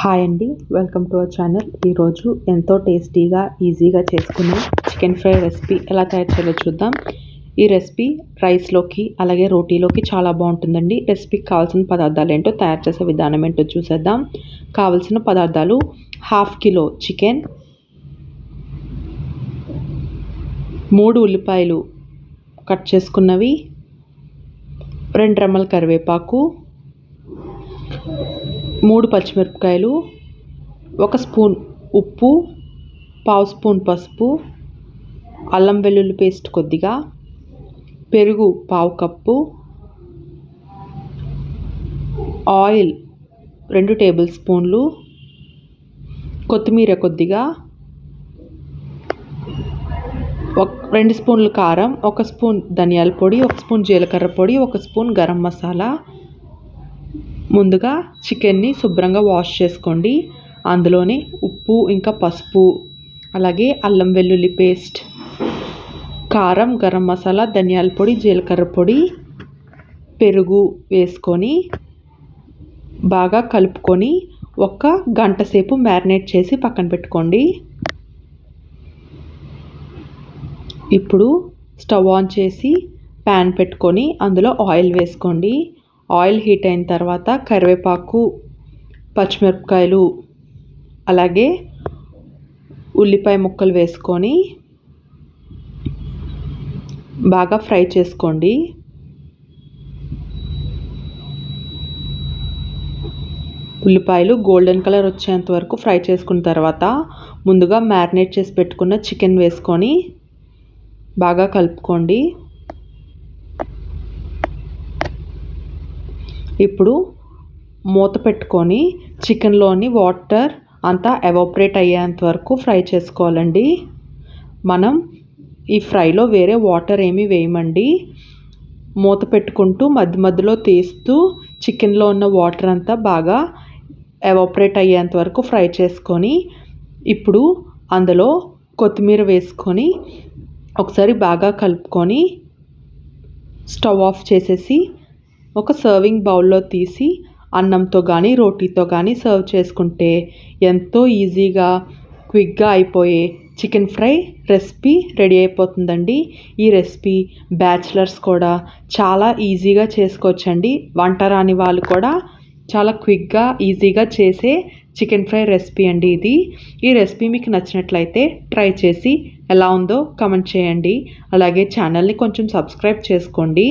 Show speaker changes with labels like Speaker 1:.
Speaker 1: Hi అండి welcome to our channel ఈరోజు ఎంతో టేస్టీగా ఈజీగా చేసుకునే చికెన్ ఫ్రై రెసిపీ ఎలా తయారు చేయాలో చూద్దాం. ఈ రెసిపీ రైస్లోకి అలాగే రోటీలోకి చాలా బాగుంటుందండి. రెసిపీకి కావాల్సిన పదార్థాలు ఏంటో తయారు చేసే విధానం ఏంటో చూసేద్దాం. కావాల్సిన పదార్థాలు హాఫ్ కిలో చికెన్ మూడు ఉల్లిపాయలు కట్ చేసుకున్నవి రెండు రెమ్మల కరివేపాకు మూడు పచ్చిమిరపకాయలు ఒక స్పూన్ ఉప్పు పావు స్పూన్ పసుపు అల్లం వెల్లుల్లి పేస్ట్ కొద్దిగా పెరుగు పావు కప్పు ఆయిల్ రెండు టేబుల్ స్పూన్లు కొత్తిమీర కొద్దిగా ఒక రెండు స్పూన్లు కారం ఒక స్పూన్ ధనియాల పొడి ఒక స్పూన్ జీలకర్ర పొడి ఒక స్పూన్ గరం మసాలా ముందుగా చికెన్ని శుభ్రంగా వాష్ చేసుకోండి. అందులోనే ఉప్పు ఇంకా పసుపు అలాగే అల్లం వెల్లుల్లి పేస్ట్ కారం గరం మసాలా ధనియాల పొడి జీలకర్ర పొడి పెరుగు వేసుకొని బాగా కలుపుకొని ఒక గంట సేపు మ్యారినేట్ చేసి పక్కన పెట్టుకోండి. ఇప్పుడు స్టవ్ ఆన్ చేసి ప్యాన్ పెట్టుకొని అందులో ఆయిల్ వేసుకోండి. ఆయిల్ హీట్ అయిన తర్వాత కరివేపాకు పచ్చిమిరపకాయలు అలాగే ఉల్లిపాయ ముక్కలు వేసుకొని బాగా ఫ్రై చేసుకోండి. ఉల్లిపాయలు గోల్డెన్ కలర్ వచ్చేంత వరకు ఫ్రై చేసుకున్న తర్వాత ముందుగా మ్యారినేట్ చేసి పెట్టుకున్న చికెన్ వేసుకొని బాగా కలుపుకోండి. ఇప్పుడు మూత పెట్టుకొని చికెన్లోని వాటర్ అంతా ఎవాపరేట్ అయ్యేంత వరకు ఫ్రై చేసుకోవాలండి. మనం ఈ ఫ్రైలో వేరే వాటర్ ఏమీ వేయమండి. మూత పెట్టుకుంటూ మధ్య మధ్యలో తీస్తూ చికెన్లో ఉన్న వాటర్ అంతా బాగా ఎవాపరేట్ అయ్యేంత వరకు ఫ్రై చేసుకొని ఇప్పుడు అందులో కొత్తిమీర వేసుకొని ఒకసారి బాగా కలుపుకొని స్టవ్ ఆఫ్ చేసేసి ఒక సర్వింగ్ బౌల్లో తీసి అన్నంతో కానీ రోటీతో కానీ సర్వ్ చేసుకుంటే ఎంతో ఈజీగా క్విక్గా అయిపోయే చికెన్ ఫ్రై రెసిపీ రెడీ అయిపోతుందండి. ఈ రెసిపీ బ్యాచిలర్స్ కూడా చాలా ఈజీగా చేసుకోవచ్చండి. వంట రాని వాళ్ళు కూడా చాలా క్విక్గా ఈజీగా చేసే చికెన్ ఫ్రై రెసిపీ అండి ఇది. ఈ రెసిపీ మీకు నచ్చినట్లయితే ట్రై చేసి ఎలా ఉందో కమెంట్ చేయండి. అలాగే ఛానల్ని కొంచెం సబ్స్క్రైబ్ చేసుకోండి.